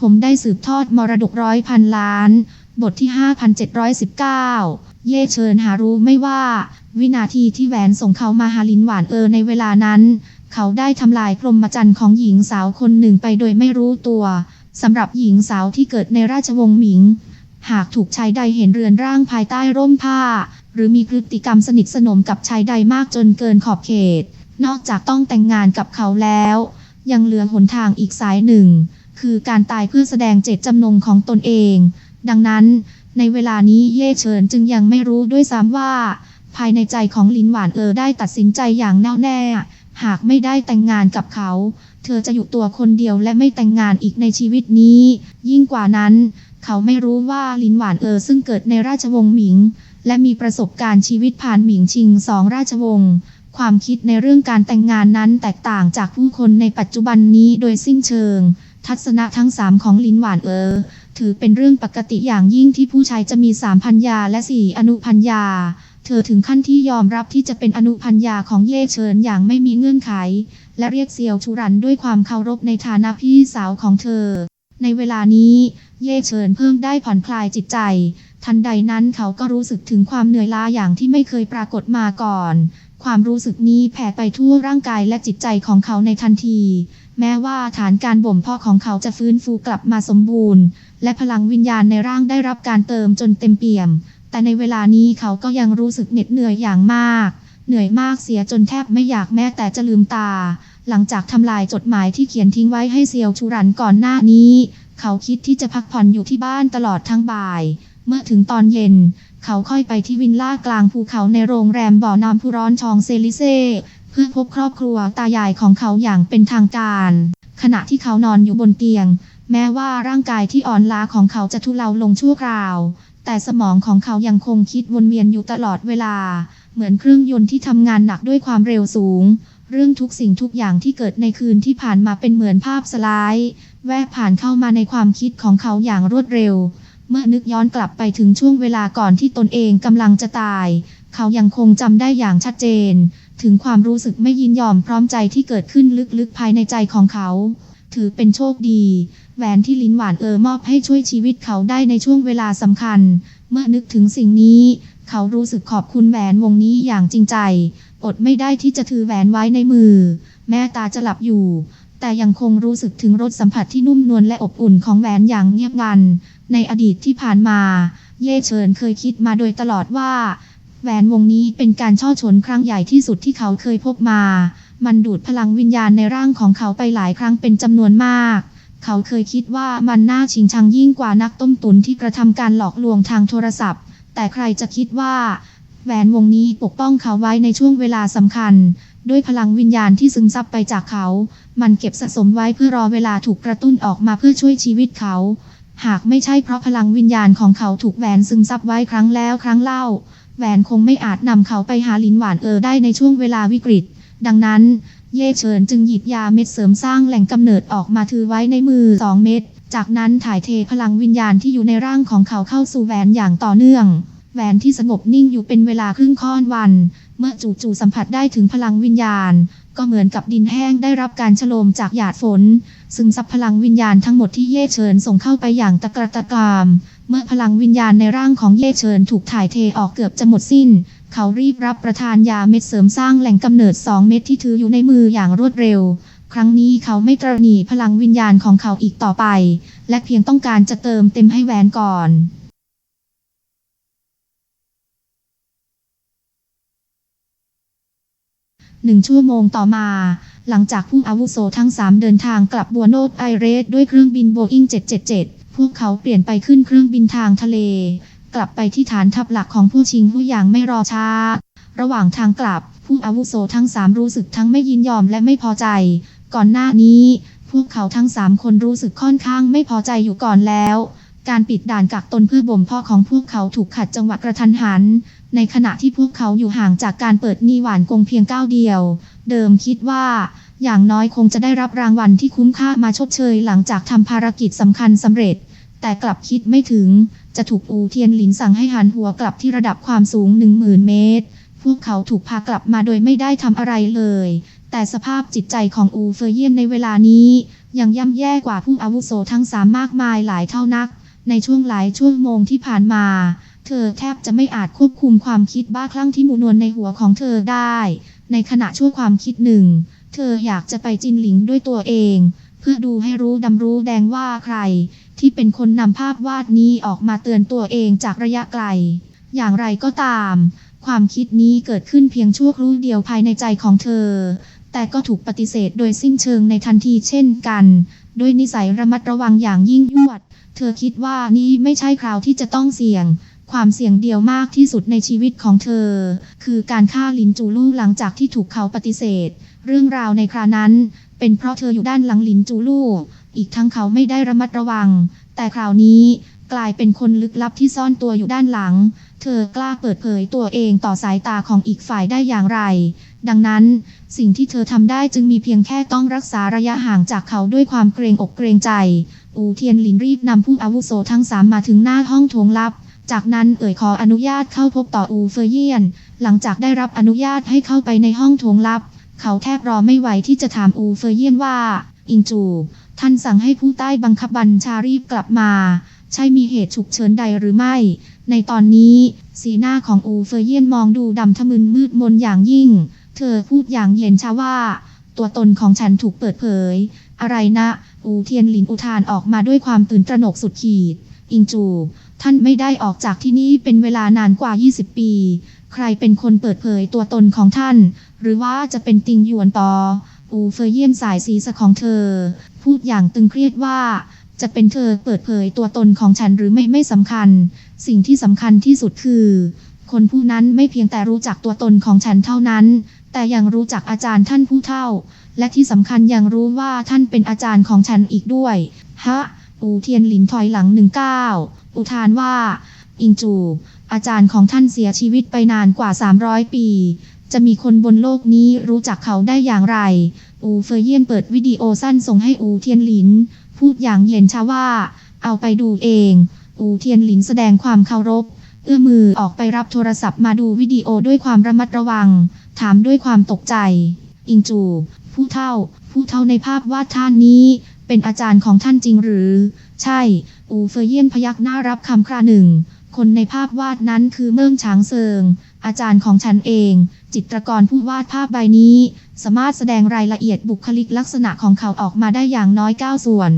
ผมได้สืบทอดมรดกร้อยพันล้าน บทที่ 5719 เย่เชิญหารู้ไม่ว่า วินาทีที่แหวนส่งเขามาหาลินหวานเออในเวลานั้น เขาได้ทำลายพรหมจรรย์ของหญิงสาวคนหนึ่งไปโดยไม่รู้ตัวสำหรับหญิงสาวที่เกิดในราชวงศ์หมิง หากถูกชายใดเห็นเรือนร่างภายใต้ร่มผ้า หรือมีพฤติกรรมสนิทสนมกับชายใดมากจนเกินขอบเขต นอกจากต้องแต่งงานกับเขาแล้ว ยังเหลือหนทางอีกสายหนึ่ง คือการตายเพื่อแสดงเจตจำนงของตนเอง ดังนั้น ในเวลานี้เย่เฉินจึงยังไม่รู้ด้วยซ้ำว่า ภายในใจของลินหวานเออได้ตัดสินใจอย่างแน่วแน่ หากไม่ได้แต่งงานกับเขา เธอจะอยู่ตัวคนเดียวและไม่แต่งงานอีกในชีวิตนี้ ยิ่งกว่านั้น เขาไม่รู้ว่าลินหวานเออซึ่งเกิดในราชวงศ์หมิง และมีประสบการณ์ชีวิตผ่านหมิงชิงสองราชวงศ์ความคิดในเรื่องการแต่งงานนั้นแตกต่างจากผู้คนในปัจจุบันนี้โดยสิ้นเชิง ทัศนะทั้งสามของลินหวานเออ ถือเป็นเรื่องปกติอย่างยิ่งที่ผู้ชายจะมีสามพันยาและสี่อนุพันยาเธอถึงขั้นที่ยอมรับที่จะเป็นอนุพันยาของเย่เฉินอย่างไม่มีเงื่อนไข และเรียกเซียวชูรันด้วยความเคารพในฐานะพี่สาวของเธอ ในเวลานี้ เย่เฉินเพิ่งได้ผ่อนคลายจิตใจ ทันใดนั้นเขาก็รู้สึกถึงความเหนื่อยล้าอย่างที่ไม่เคยปรากฏมาก่อน ความรู้สึกนี้แผ่ไปทั่วร่างกายและจิตใจของเขาในทันที แม้ว่าฐานการบ่มเพาะของเขาจะฟื้นฟูกลับมาสมบูรณ์ และพลังวิญญาณในร่างได้รับการเติมจนเต็มเปี่ยม แต่ในเวลานี้เขาก็ยังรู้สึกเหน็ดเหนื่อยอย่างมาก เหนื่อยมากเสียจนแทบไม่อยากแม้แต่จะลืมตา หลังจากทำลายจดหมายที่เขียนทิ้งไว้ให้เซียวชูรันก่อนหน้านี้ เขาคิดที่จะพักผ่อนอยู่ที่บ้านตลอดทั้งบ่าย เมื่อถึงตอนเย็น เขาค่อยไปที่วินล่ากลางภูเขาในโรงแรมบ่อน้ำผู้ร้อนชองเซลิเซ่ เพื่อพบครอบครัวตายายของเขาอย่างเป็นทางการ ขณะที่เขานอนอยู่บนเตียง แม้ว่าร่างกายที่อ่อนล้าของเขาจะทุเลาลงชั่วคราว แต่สมองของเขายังคงคิดวนเวียนอยู่ตลอดเวลา เหมือนเครื่องยนต์ที่ทำงานหนักด้วยความเร็วสูง เรื่องทุกสิ่งทุกอย่างที่เกิดในคืนที่ผ่านมาเป็นเหมือนภาพสไลด์แวบผ่านเข้ามาในความคิดของเขาอย่างรวดเร็ว เมื่อนึกย้อนกลับไปถึงช่วงเวลาก่อนที่ตนเองกำลังจะตาย เขายังคงจำได้อย่างชัดเจน ถึงความรู้สึกไม่ยินยอมพร้อมใจที่เกิดขึ้นลึกๆภายในใจของเขา ถือเป็นโชคดี แหวนที่ลิ้นหวานเออมอบให้ช่วยชีวิตเขาได้ในช่วงเวลาสำคัญ เมื่อนึกถึงสิ่งนี้ เขารู้สึกขอบคุณแหวนวงนี้อย่างจริงใจ อดไม่ได้ที่จะถือแหวนไว้ในมือ แม้ตาจะหลับอยู่ แต่ยังคงรู้สึกถึงรสสัมผัสที่นุ่มนวลและอบอุ่นของแหวนอย่างเงียบงัน ในอดีตที่ผ่านมา เย่เฉินเคยคิดมาโดยตลอดว่า แหวนวงนี้เป็นการช่อชนครั้งใหญ่ที่สุดที่เขาเคยพบมา มันดูดพลังวิญญาณในร่างของเขาไปหลายครั้งเป็นจำนวนมาก เขาเคยคิดว่ามันน่าชิงชังยิ่งกว่านักต้มตุนที่กระทำการหลอกลวงทางโทรศัพท์ แต่ใครจะคิดว่า แหวนวงนี้ปกป้องเขาไว้ในช่วงเวลาสำคัญ ด้วยพลังวิญญาณที่ซึมซับไปจากเขา มันเก็บสะสมไว้เพื่อรอเวลาถูกกระตุ้นออกมาเพื่อช่วยชีวิตเขา หากไม่ใช่เพราะพลังวิญญาณของเขาถูกแหวนซึมซับไว้ครั้งแล้วครั้งเล่า แหวนคงไม่อาจนำเขาไปหาลินหวานเออได้ในช่วงเวลาวิกฤต ดังนั้น เย่เฉินจึงหยิบยาเม็ดเสริมสร้างแหล่งกำเนิดออกมาถือไว้ในมือสองเม็ด จากนั้นถ่ายเทพลังวิญญาณที่อยู่ในร่างของเขาเข้าสู่แหวนอย่างต่อเนื่อง แหวนที่สงบนิ่งอยู่เป็นเวลาครึ่งค่อนวัน เมื่อจู่ๆสัมผัสได้ถึงพลังวิญญาณ ก็เหมือนกับดินแห้งได้รับการฉโลมจากหยาดฝน ซึมซับพลังวิญญาณทั้งหมดที่เย่เฉินส่งเข้าไปอย่างตะกระตะกาม เมื่อพลังวิญญาณในร่างของเย่เฉินถูกถ่ายเทออกเกือบจะหมดสิ้น เขารีบรับประทานยาเม็ดเสริมสร้างแหล่งกำเนิด 2 เม็ดที่ถืออยู่ในมืออย่างรวดเร็ว ครั้งนี้เขาไม่ตรณีพลังวิญญาณของเขาอีกต่อไป และเพียงต้องการจะเติมเต็มให้แหวนก่อนหนึ่งชั่วโมงต่อมา หลังจากผู้อาวุโสทั้ง 3 เดินทางกลับบัวโนดไอเรสด้วยเครื่องบินโบอิง777 วกเขาเปลี่ยนไปขึ้นเครื่องบินทางทะเล กลับไปที่ฐานทัพหลักของผู้ชิงผู้อย่างไม่รอช้า ระหว่างทางกลับ ผู้อาวุโสทั้ง3รู้สึกทั้งไม่ยินยอมและไม่พอใจ ก่อนหน้านี้ พวกเขาทั้ง3คนรู้สึกค่อนข้างไม่พอใจอยู่ก่อนแล้ว การปิดด่านกักตนเพื่อบ่มเพาะของพวกเขาถูกขัดจังหวะกระทันหัน ในขณะที่พวกเขาอยู่ห่างจากการเปิดนีหวานกงเพียงก้าวเดียว เดิมคิดว่าอย่างน้อยคงจะได้รับรางวัลที่คุ้มค่ามาชดเชยหลังจากทำภารกิจสำคัญสำเร็จ แต่กลับคิดไม่ถึง จะถูกอูเทียนหลินสั่งให้หันหัวกลับที่ระดับความสูง 10,000 เมตร พวกเขาถูกพากลับมาโดยไม่ได้ทำอะไรเลย แต่สภาพจิตใจของอูเฟอร์เยียนในเวลานี้ ยังย่ำแย่กว่าผู้อาวุโสทั้งสามมากมายหลายเท่านัก ในช่วงหลายชั่วโมงที่ผ่านมา เธอแทบจะไม่อาจควบคุมความคิดบ้าคลั่งที่มูนวลในหัวของเธอได้ ในขณะชั่วความคิดหนึ่ง เธออยากจะไปจินหลิงด้วยตัวเอง เพื่อดูให้รู้ดำรู้แดงว่าใคร ที่เป็นคนนำภาพวาดนี้ออกมาเตือนตัวเองจากระยะไกล อย่างไรก็ตาม ความคิดนี้เกิดขึ้นเพียงชั่วครู่เดียวภายในใจของเธอ แต่ก็ถูกปฏิเสธโดยสิ้นเชิงในทันทีเช่นกัน ด้วยนิสัยระมัดระวังอย่างยิ่งยวด เธอคิดว่านี่ไม่ใช่คราวที่จะต้องเสี่ยงความเสี่ยงเดียวมากที่สุดในชีวิตของเธอ คือการฆ่าลินจูลู่หลังจากที่ถูกเขาปฏิเสธ เรื่องราวในครานั้น เป็นเพราะเธออยู่ด้านหลังลินจูลู่ อีกทั้งเขาไม่ได้ระมัดระวัง แต่คราวนี้กลายเป็นคนลึกลับที่ซ่อนตัวอยู่ด้านหลัง เธอกล้าเปิดเผยตัวเองต่อสายตาของอีกฝ่ายได้อย่างไร ดังนั้น สิ่งที่เธอทำได้จึงมีเพียงแค่ต้องรักษาระยะห่างจากเขาด้วยความเกรงอกเกรงใจ อูเทียนหลินรีบนำผู้อาวุโสทั้งสามมาถึงหน้าห้องโถงลับ จากนั้นเอ่ยขออนุญาตเข้าพบต่ออูเฟอร์เยียน หลังจากได้รับอนุญาตให้เข้าไปในห้องโถงลับ เขาแทบรอไม่ไหวที่จะถามอูเฟอร์เยียนว่า อิงจู ท่านสั่งให้ผู้ใต้บังคับบัญชารีบกลับมา ใช่มีเหตุฉุกเฉินใดหรือไม่ ในตอนนี้ สีหน้าของอูเฟอร์เยียนมองดูดำทะมึนมืดมนอย่างยิ่ง เธอพูดอย่างเย็นชาว่า ตัวตนของฉันถูกเปิดเผย อะไรนะ อูเทียนหลินอุทานออกมาด้วยความตื่นตระหนกสุดขีด อิงจู ท่านไม่ได้ออกจากที่นี่เป็นเวลานานกว่า 20 ปี ใครเป็นคนเปิดเผยตัวตนของท่าน หรือว่าจะเป็นติงหยวนปอ อูเฟยเยี่ยนสายศีรษะของเธอ พูดอย่างตึงเครียดว่า จะเป็นเธอเปิดเผยตัวตนของฉันหรือไม่ไม่สำคัญ สิ่งที่สำคัญที่สุดคือ คนผู้นั้นไม่เพียงแต่รู้จักตัวตนของฉันเท่านั้น แต่ยังรู้จักอาจารย์ท่านผู้เท่า และที่สำคัญยังรู้ว่าท่านเป็นอาจารย์ของฉันอีกด้วย ฮะ อูเทียนหลินถอยหลังหนึ่งก้าวอุทานว่า อิงจูอาจารย์ของท่านเสียชีวิตไปนานกว่า 300 ปี จะมีคนบนโลกนี้รู้จักเขาได้อย่างไร อูเฟยเยียนเปิดวิดีโอสั้นส่งให้อูเทียนหลิน พูดอย่างเย็นชาว่า เอาไปดูเอง อูเทียนหลินแสดงความเคารพ เอื้อมือออกไปรับโทรศัพท์มาดูวิดีโอด้วยความระมัดระวัง ถามด้วยความตกใจ อิงจู ผู้เท่า ผู้เท่าในภาพวาดท่านนี้ เป็นอาจารย์ของท่านจริงหรือ ใช่ อูเฟยเยียนพยักหน้ารับคำคราหนึ่ง คนในภาพวาดนั้นคือเมิ่งฉางเซิง อาจารย์ของฉันเอง จิตรกรผู้วาดภาพใบนี้ สามารถแสดงรายละเอียดบุคลิกลักษณะของเขาออกมาได้อย่างน้อย 9 ส่วน